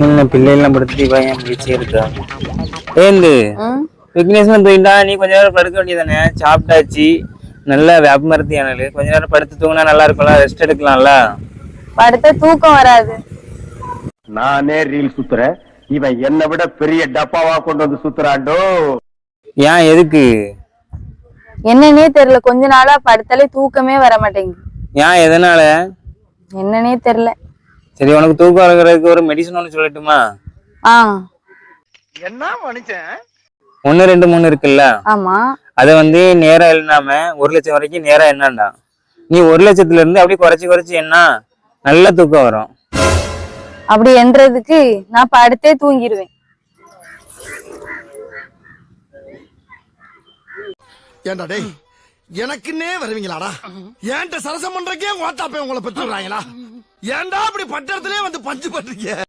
என்ன பிள்ளைலாம் படுத்துட்டு பையன் முடிச்சே இருக்கா ஏந்து விக்னேஸ்வரன் தூங்கிட்டா நீ கொஞ்ச நேரம் படுக்க வேண்டியதானே சாப்பிட்டாச்சு நல்லா வேப்ப மரத்து யானல் கொஞ்ச நேரம் படுத்து தூங்கினா நல்லா இருக்கும்ல ரெஸ்ட் எடுக்கலாம்ல படுத்த தூக்கம் வராது நானே ரீல் சுத்துறேன் இவன் என்னை விட பெரிய டப்பாவா கொண்டு வந்து சுத்துறாண்டோ ஏன் எதுக்கு என்னன்னே தெரியல கொஞ்ச நாளா படுத்தாலே தூக்கமே வர மாட்டேங்குது ஏன் எதனால என்னன்னே தெரியல சரி உனக்கு தூக்கம் வரதுக்கு ஒரு மெடிசன் ஒன்று சொல்லட்டுமா? ஆ. என்ன மனுஷன்? ஒன்று ரெண்டு மூணு இருக்குல்ல? ஆமா. அதை வந்து நேரா எழுதாம ஒரு லட்சம் வரைக்கும் நேரா என்னண்டா நீ ஒரு லட்சத்துல இருந்து அப்படியே குறைச்சி குறைச்சி என்ன? நல்ல தூக்கம் வரும். அப்படி என்றதுக்கு நான் படுத்தே தூங்கிடுவேன் ஏண்டா டேய் எனக்குன்னே வருவீங்களாடா? ஏன்ட்ட சரசம் பண்றக்கே ஓட்டாப்பே உங்களை பெற்றுறாங்களா ஏன்டா அப்படி பட்டத்திலே வந்து பஞ்சு பண்றீங்க?